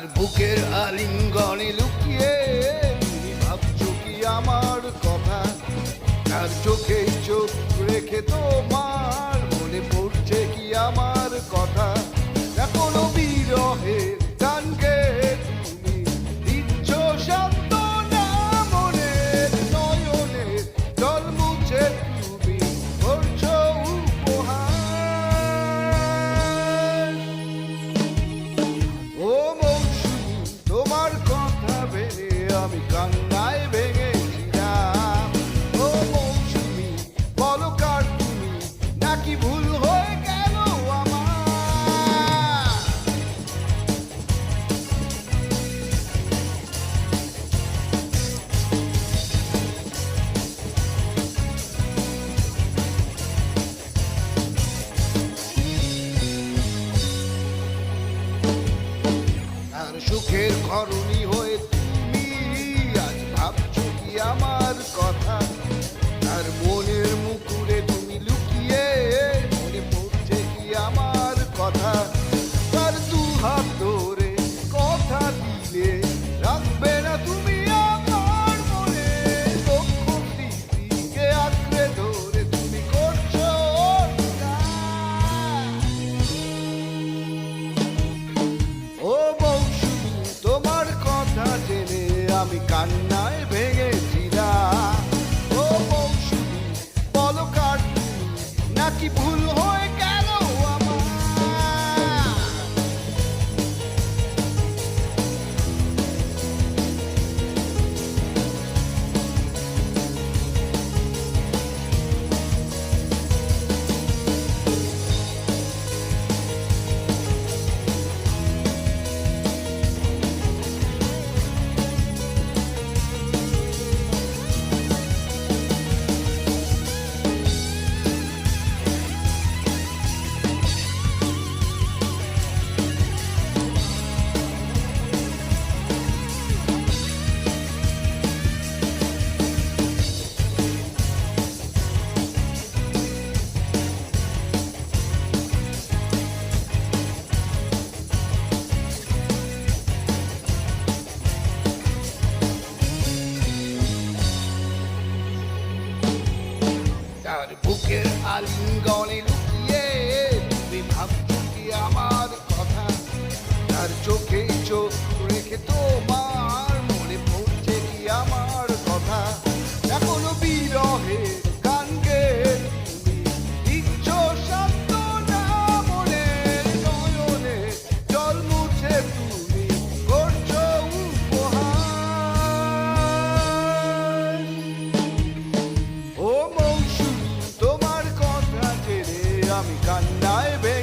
তার বুকের আলিঙ্গনে লুকিয়ে ভাবছ কি আমার কথা? তার চোখে চোখ রেখে তোমার মনে পড়ছে কি আমার কথা? আমি কান্নায় ভেঙেছিলাম ও মৌসুমি বলো ভুল হয়ে সুখের ঘরণী হয়ে কথা। আর মনের মুকুরে তুমি লুকিয়ে, মনে পড়ছে কি আমার কথা। তার দু হাত ধরে কথা দিলে রাখবে না তুমি স্মৃতিকে আঁকড়ে ধরে তুমি করছ। ও তোমার কথা জেনে আমি কান্নায় বুকের আলিঙ্গনে লুকিয়ে তুমি ভাবছ কি আমার কথা। তার চোখে চোখ রেখে তোমার African be?